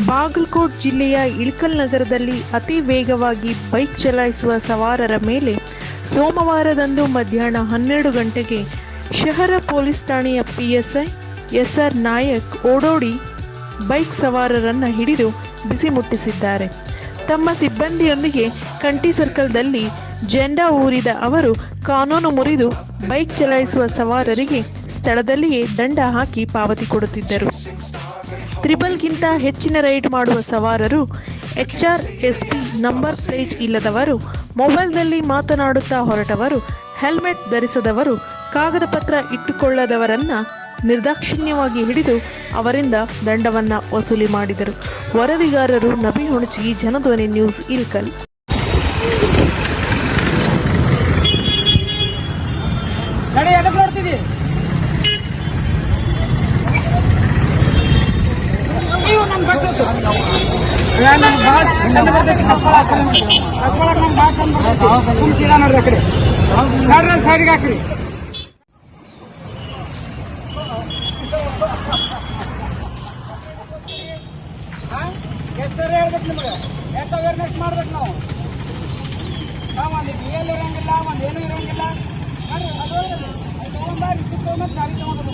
ಬಾಗಲಕೋಟ್ ಜಿಲ್ಲೆಯ ಇಳಕಲ್ ನಗರದಲ್ಲಿ ಅತಿ ವೇಗವಾಗಿ ಬೈಕ್ ಚಲಾಯಿಸುವ ಸವಾರರ ಮೇಲೆ ಸೋಮವಾರದಂದು ಮಧ್ಯಾಹ್ನ ಹನ್ನೆರಡು ಗಂಟೆಗೆ ಶಹರ ಪೊಲೀಸ್ ಠಾಣೆಯ ಪಿಎಸ್ಐ ಎಸ್ಆರ್ ನಾಯಕ್ ಓಡೋಡಿ ಬೈಕ್ ಸವಾರರನ್ನು ಹಿಡಿದು ಬಿಸಿ ಮುಟ್ಟಿಸಿದ್ದಾರೆ. ತಮ್ಮ ಸಿಬ್ಬಂದಿಯೊಂದಿಗೆ ಕಂಟಿ ಸರ್ಕಲ್ದಲ್ಲಿ ಜೆಂಡಾ ಊರಿದ ಅವರು ಕಾನೂನು ಮುರಿದು ಬೈಕ್ ಚಲಾಯಿಸುವ ಸವಾರರಿಗೆ ಸ್ಥಳದಲ್ಲಿಯೇ ದಂಡ ಹಾಕಿ ಪಾವತಿ ಕೊಡುತ್ತಿದ್ದರು. ತ್ರಿಬಲ್ಗಿಂತ ಹೆಚ್ಚಿನ ರೈಡ್ ಮಾಡುವ ಸವಾರರು ಎಚ್ಆರ್ ಎಸ್ಪಿ ನಂಬರ್ ಪ್ಲೇಟ್ ಇಲ್ಲದವರು, ಮೊಬೈಲ್ನಲ್ಲಿ ಮಾತನಾಡುತ್ತಾ ಹೊರಟವರು, ಹೆಲ್ಮೆಟ್ ಧರಿಸದವರು, ಕಾಗದ ಪತ್ರ ಇಟ್ಟುಕೊಳ್ಳದವರನ್ನ ನಿರ್ದಾಕ್ಷಿಣ್ಯವಾಗಿ ಹಿಡಿದು ಅವರಿಂದ ದಂಡವನ್ನ ವಸೂಲಿ ಮಾಡಿದರು. ವರದಿಗಾರರು ನಬಿ ಹುಣಚಿ ಜನಧ್ವನಿ ನ್ಯೂಸ್, ಇಲ್ಕಲ್. ನಮ್ಗೆ ಭಾಳ ಚಂದ ಬರ್ತೈತಿ ನಮ್ಗೆ ಭಾಳ ಚಂದ ಬರ್ತೈತಿ ಸುಮ್ ಸೀದಾ ನೋಡ್ರಿ ಆ ಕಡೆ ಗಾಡಿ ಸೈಡ್ಗೆ ಹಾಕ್ರಿ ಎಷ್ಟು ಹೇಳ್ಬೇಕು ಅವೇರ್ನೆಸ್ ಮಾಡ್ಬೇಕು ನಾವು ಹಾಂ ಒಂದು ಬಿ ಎಲ್ ಒಂದು ಏನೂ ಇರಂಗಿಲ್ಲ. ನೋಡ್ರಿ ಅದು ಅದು ತಗೊಂಡ್ಬಾರಿ ಸುತ್ತೊಂದು ಗಾಡಿ ತಗೊಂಡ್ಬರ್ಬೇಕು